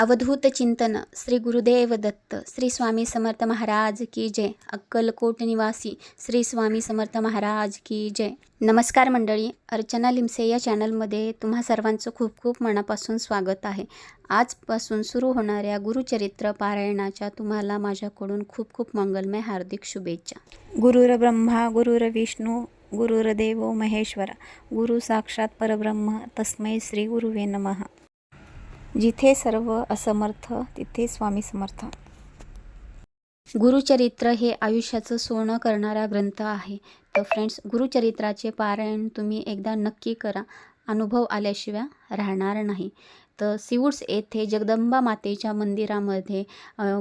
अवधूत चिंतन श्री गुरुदेव दत्त श्री स्वामी समर्थ महाराज की जय. अक्कलकोट निवासी श्री स्वामी समर्थ महाराज की जय. नमस्कार मंडळी अर्चना लिमसे या चॅनलमध्ये तुम्हा सर्वांचं खूप खूप मनापासून स्वागत आहे. आजपासून सुरू होणाऱ्या गुरुचरित्र पारायणाच्या तुम्हाला माझ्याकडून खूप खूप मंगलमय हार्दिक शुभेच्छा. गुरुर ब्रह्मा गुरुर विष्णू गुरुरदेव महेश्वरा गुरु साक्षात परब्रह्म तस्मै श्री गुरुवे नमः. जिथे सर्व असमर्थ तिथे स्वामी समर्थ. गुरुचरित्र हे आयुष्याचं सोनं करणारा ग्रंथ आहे. तर फ्रेंड्स गुरुचरित्राचे पारायण तुम्ही एकदा नक्की करा. अनुभव आल्याशिवाय राहणार नाही. तर सिवूड्स येथे जगदंबा मातेच्या मंदिरामध्ये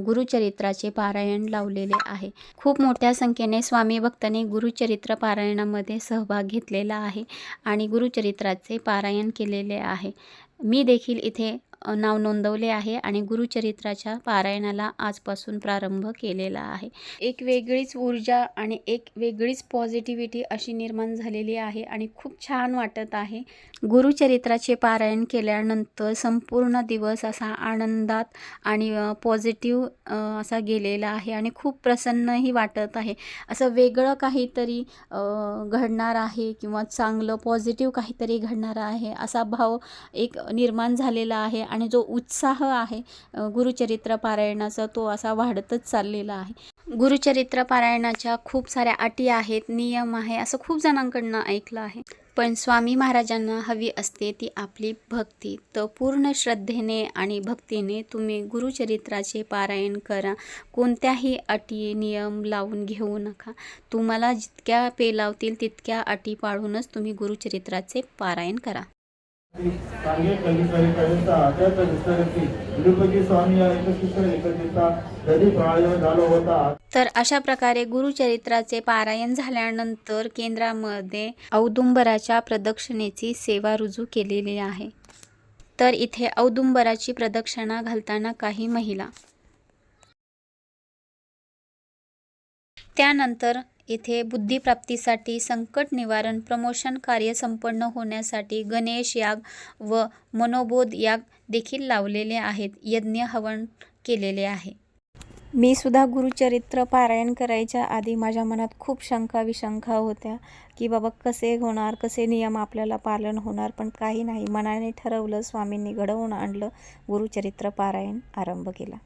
गुरुचरित्राचे पारायण लावलेले आहे. खूप मोठ्या संख्येने स्वामी भक्तांनी गुरुचरित्र पारायणामध्ये सहभाग घेतलेला आहे आणि गुरुचरित्राचे पारायण केलेले आहे. मी देखील इथे नाव नोंदवले आहे आणि गुरुचरित्राच्या पारायणाला आजपासून प्रारंभ केलेला आहे. एक वेगळीच ऊर्जा आणि एक वेगळीच पॉझिटिव्हिटी अशी निर्माण झालेली आहे आणि खूप छान वाटत आहे. गुरुचरित्राचे पारायण केल्यानंतर संपूर्ण दिवस असा आनंदात आणि पॉझिटिव्ह असा गेलेला आहे आणि खूप प्रसन्नही वाटत आहे. असं वेगळं काहीतरी घडणार आहे किंवा चांगलं पॉझिटिव्ह काहीतरी घडणार आहे असा भाव एक निर्माण झालेला आहे आणि जो उत्साह आहे गुरुचरित्र पारायणाचा तो असा वाढतच चाललेला आहे. गुरुचरित्र पारायणाच्या खूप साऱ्या अटी आहेत नियम आहे असं खूप जणांकडनं ऐकलं आहे. पण स्वामी महाराजांना हवी असते ती आपली भक्ती. तर पूर्ण श्रद्धेने आणि भक्तीने तुम्ही गुरुचरित्राचे पारायण करा. कोणत्याही अटी नियम लावून घेऊ नका. तुम्हाला जितक्या पेलावतील तितक्या अटी पाळूनच तुम्ही गुरुचरित्राचे पारायण करा. सांगे विस्तारती स्वामी या एकत्रिता झालो होता. तर अशा प्रकारे गुरुचरित्राचे पारायण झाल्यानंतर केंद्रामध्ये औदुंबराच्या प्रदक्षिणेची सेवा रुजू केलेली आहे. तर इथे औदुंबराची प्रदक्षिणा घालताना काही महिला त्यानंतर येथे बुद्धिप्राप्तीसाठी संकट निवारण प्रमोशन कार्य संपन्न होण्यासाठी गणेश याग व मनोबोध याग देखील लावलेले आहेत यज्ञ हवन केलेले आहे. मी सुद्धा गुरुचरित्र पारायण करायच्या आधी माझ्या मनात खूप शंका विशंका होत्या की बाबा कसे होणार कसे नियम आपल्याला पालन होणार पण काही नाही. मनाने ठरवलं स्वामींनी घडवून आणलं गुरुचरित्र पारायण आरंभ केला.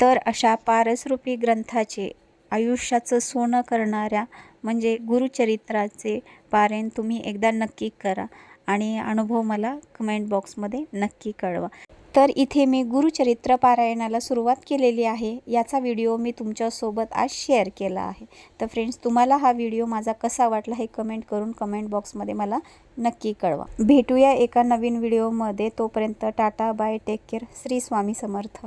तर अशा पारसरूपी ग्रंथाचे आयुष्याचं सोनं करणाऱ्या म्हणजे गुरुचरित्राचे पारायण तुम्ही एकदा नक्की करा. आणि अनुभव मला कमेंट बॉक्समध्ये नक्की कळवा. तर इथे मी गुरुचरित्र पारायणाला सुरुवात केलेली आहे. याचा व्हिडिओ मी तुमच्यासोबत आज शेअर केला आहे. तर फ्रेंड्स तुम्हाला हा व्हिडिओ माझा कसा वाटला हे कमेंट करून कमेंट बॉक्समध्ये मला नक्की कळवा. भेटूया एका नवीन व्हिडिओमध्ये तोपर्यंत tata bye take care Shri Swami Samarth.